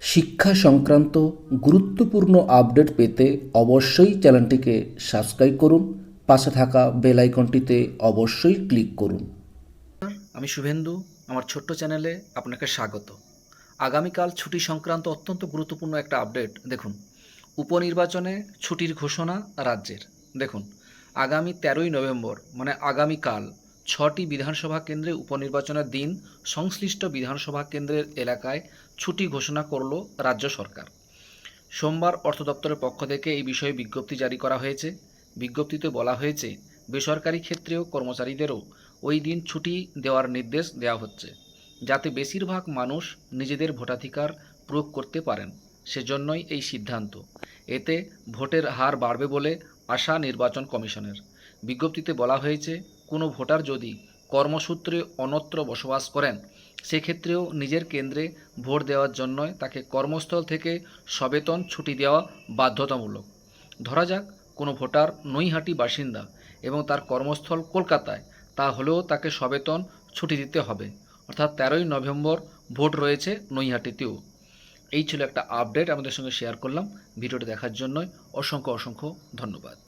শিক্ষা সংক্রান্ত গুরুত্বপূর্ণ আপডেট পেতে অবশ্যই চ্যানেলটিকে সাবস্ক্রাইব করুন, পাশে থাকা বেল আইকনটিতে অবশ্যই ক্লিক করুন। আমি শুভেন্দু, আমার ছোট্ট চ্যানেলে আপনাকে স্বাগত। আগামীকাল ছুটি সংক্রান্ত অত্যন্ত গুরুত্বপূর্ণ একটা আপডেট, দেখুন। উপনির্বাচনে ছুটির ঘোষণা রাজ্যের, দেখুন। আগামী তেরোই নভেম্বর মানে আগামীকাল ছটি বিধানসভা কেন্দ্রে উপনির্বাচনের দিন সংশ্লিষ্ট বিধানসভা কেন্দ্রের এলাকায় ছুটি ঘোষণা করল রাজ্য সরকার। সোমবার অর্থ দপ্তরের পক্ষ থেকে এই বিষয়ে বিজ্ঞপ্তি জারি করা হয়েছে। বিজ্ঞপ্তিতে বলা হয়েছে, বেসরকারি ক্ষেত্রেও কর্মচারীদেরও ওই দিন ছুটি দেওয়ার নির্দেশ দেওয়া হচ্ছে, যাতে বেশিরভাগ মানুষ নিজেদের ভোটাধিকার প্রয়োগ করতে পারেন। সেজন্যই এই সিদ্ধান্ত। এতে ভোটের হার বাড়বে বলে আশা নির্বাচন কমিশনের। বিজ্ঞপ্তিতে বলা হয়েছে, কোনো ভোটার যদি কর্মসূত্রে অন্যত্র বসবাস করেন, সেক্ষেত্রেও নিজের কেন্দ্রে ভোট দেওয়ার জন্য তাকে কর্মস্থল থেকে সবেতন ছুটি দেওয়া বাধ্যতামূলক। ধরা যাক, কোনো ভোটার নৈহাটি বাসিন্দা এবং তার কর্মস্থল কলকাতায়, তা হলেও তাকে সবেতন ছুটি দিতে হবে। অর্থাৎ তেরোই নভেম্বর ভোট রয়েছে নৈহাটিতেও। এই ছিল একটা আপডেট আমাদের সঙ্গে শেয়ার করলাম। ভিডিওটি দেখার জন্যই অসংখ্য অসংখ্য ধন্যবাদ।